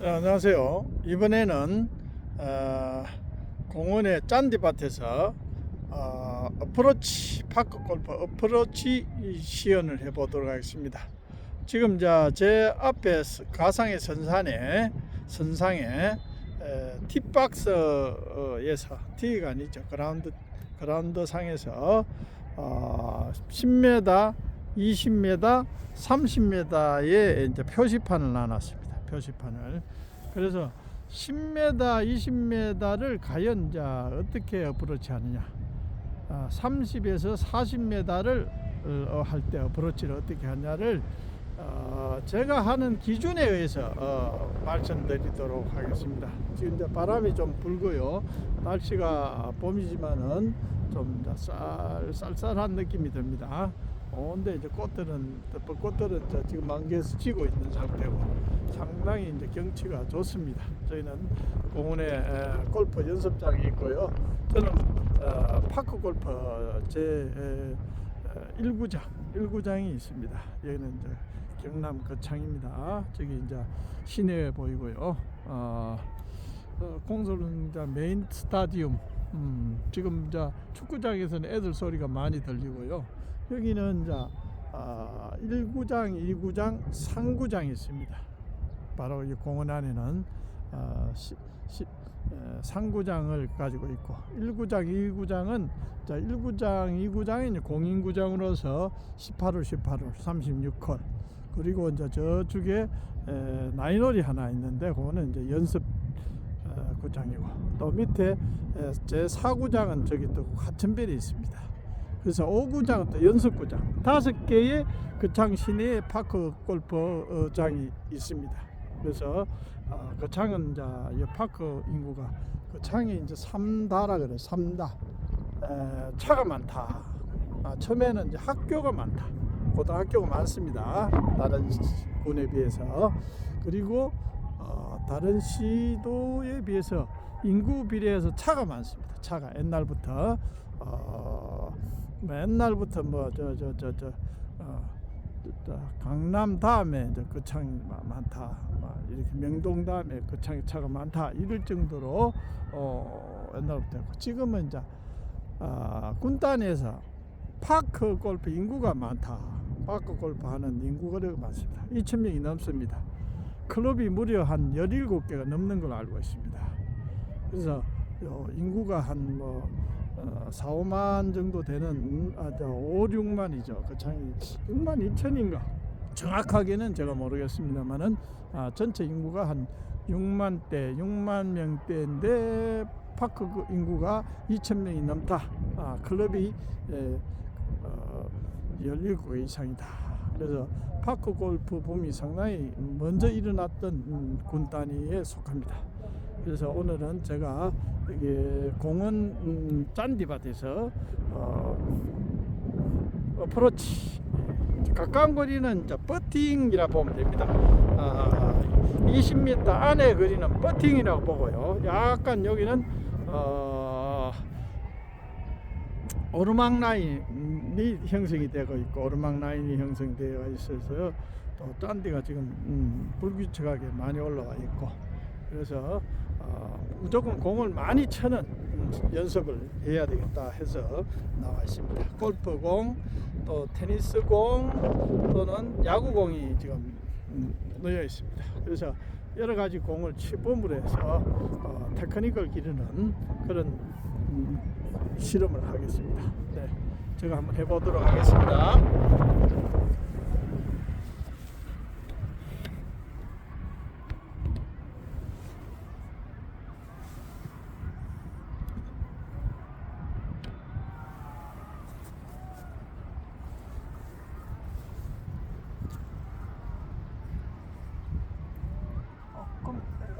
네, 안녕하세요. 이번에는 어, 공원의 짠디밭에서 어, 어프로치 파크 골프 어프로치 시연을 해보도록 하겠습니다. 지금 제 앞에 스- 가상의 선산에 선상에 에, 티박스에서 티가 아니죠 그라운드 그라운드 상에서 어, 10m, 20m, 30m의 이제 표시판을 놔놨습니다. 표시판을. 그래서 10m, 20m를 과연 이제 어떻게 어프로치 하느냐. 아, 30에서 40m를 어, 할때 어프로치를 어떻게 하냐를 어, 제가 하는 기준에 의해서 어, 말씀드리도록 하겠습니다. 지금 이제 바람이 좀 불고요. 날씨가 봄이지만은 좀 쌀쌀한 느낌이 듭니다. 어, 근데 이제 꽃들은 꽃들은 이제 지금 만개에서 지고 있는 상태고 상당히 이제 경치가 좋습니다. 저희는 공원에 에, 골프 연습장이 있고요. 저는 어, 파크 골프 제 에, 에, 1구장 1구장이 있습니다. 여기는 이제 경남 거창입니다. 저기 이제 시내 보이고요. 어, 어, 공설은 이제 메인 스타디움. 음, 지금 이제 축구장에서는 애들 소리가 많이 들리고요. 여기는 이제 아, 1구장, 2구장, 3구장이 있습니다. 바로 이 공원 안에는 아, 시, 시, 에, 3구장을 가지고 있고 1구장, 2구장은 자 1구장, 2구장이 이제 공인구장으로서 18홀, 18홀, 36홀 그리고 이제 저쪽에 에, 나인홀이 하나 있는데 그거는 이제 연습 어, 구장이고 또 밑에 에, 제 4구장은 저기 또 하천별이 있습니다. 그래서 5구장은 또 연습구장 다섯 개의 거창 시내 파크 골프장이 있습니다. 그래서 어, 거창은 이제 이 파크 인구가 거창이 이제 3다라 그래 3다 에, 차가 많다. 아, 처음에는 이제 학교가 많다. 고등학교가 많습니다. 다른 군에 비해서 그리고 어, 다른 시도에 비해서 인구 비례해서 차가 많습니다. 차가 옛날부터 어, 맨날부터 뭐 저 저 저저 어, 저 강남 다음에 이제 거창이 마- 많다. 막 이렇게 명동 다음에 거창이 차가 많다. 이럴 정도로 어, 옛날부터 했고 지금은 이제 아, 군단에서 파크 골프 인구가 많다. 파크 골프 하는 인구가 많습니다. 2천 명이 넘습니다. 클럽이 무려 한 17개가 넘는 걸로 알고 있습니다. 그래서 요 인구가 한뭐 어, 4, 5만 정도 되는 음, 아, 저 5, 6만이죠. 그 창이 6만 2천인가? 정확하게는 제가 모르겠습니다만은 아, 전체 인구가 한 6만 대, 6만 명대인데 파크 그 인구가 2천 명이 넘다. 아, 클럽이 예, 어, 17개 이상이다. 그래서 파크 골프 붐이 상당히 먼저 일어났던 음, 군 단위에 속합니다. 그래서 오늘은 제가 공원 음, 짠디밭에서 어, 어프로치 가까운 거리는 이제 버팅이라 보면 됩니다. 아, 20m 안에 거리는 버팅이라고 보고요. 약간 여기는 어, 오르막 라인이 형성이 되고 있고 오르막 라인이 형성되어 있어서 또 짠디가 지금 음, 불규칙하게 많이 올라와 있고 그래서 어, 무조건 공을 많이 쳐는 음, 연습을 해야 되겠다 해서 나와 있습니다. 골프공, 또 테니스공 또는 야구공이 지금 음, 놓여 있습니다. 그래서 여러 가지 공을 치범으로 해서 어, 테크닉을 기르는 그런 음, 실험을 하겠습니다. 네, 제가 한번 해보도록 하겠습니다.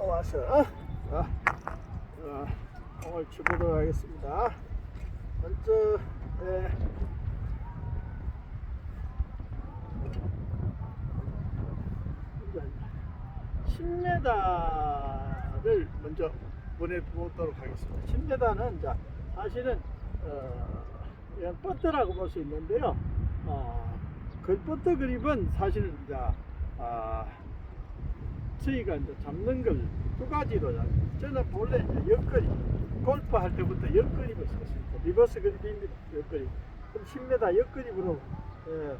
와서 자, 자, 공을 치보도록 하겠습니다. 먼저 예, 10m를 먼저 보내보도록 하겠습니다. 10m는 자, 사실은 어, 버터라고 볼 수 있는데요. 어, 그 버터 그립은 사실은 이제 아, 저희가 이제 잡는 걸 두 가지로 잡니다. 저는 본래 이제 옆거리, 골프 할 때부터 옆거리를 썼습니다. 리버스 그립입니다. 옆거리. 그럼 10m 옆거리로 예,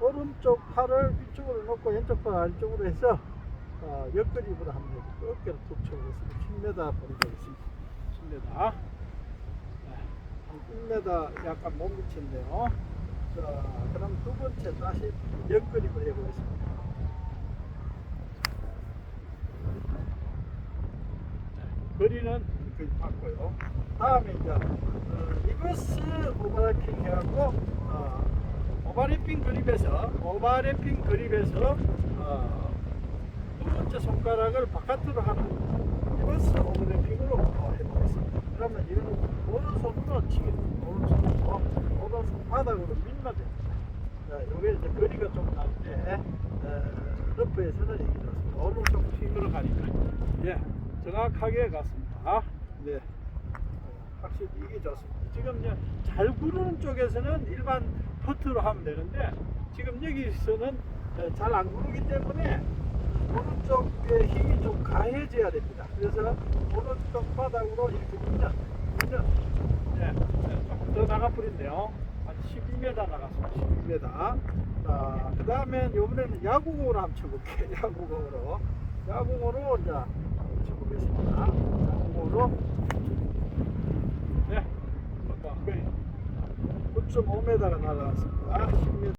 오른쪽 팔을 이쪽으로 놓고 왼쪽 팔을 안쪽으로 해서 어, 되고 또 어깨를 툭 쳐보겠습니다. 10m 보내보겠습니다. 10m. 네, 1m 약간 못 미쳤네요. 자, 그럼 두 번째 다시 옆그립을 해보겠습니다. 거리는 거의 봤고요. 다음에 이제 어, 리버스 오버래핑 해갖고 어, 오버래핑 그립에서 오버래핑 그립에서 어, 두 번째 손가락을 바깥으로 하는 리버스 오버래핑으로 어, 해보겠습니다. 그러면 이거는 오른손으로 치겠습니다. 오른손으로 오른손 바닥으로 밀면 됩니다. 자, 요게 이제 거리가 좀 나는데 어, 러프에서는 이게 좋습니다. 오른쪽 힘으로 가니까 예 정확하게 갔습니다. 네. 확실히 이게 좋습니다. 지금 이제 잘 구르는 쪽에서는 일반 퍼트로 하면 되는데 지금 여기서는 잘 안 구르기 때문에 오른쪽에 힘이 좀 가해져야 됩니다. 그래서 오른쪽 바닥으로 이렇게 밀면 밀면 네, 네, 조금 더 나가버린대요. 한 12m 나갔습니다. 12m. 자, 그 다음에 이번에는 야구공으로 한번 쳐볼게요. 야구공으로. 야구공으로 이제 쳐보겠습니다. 야구공으로. 네. 아까 거의 9.5m가 날아갔습니다. 10m.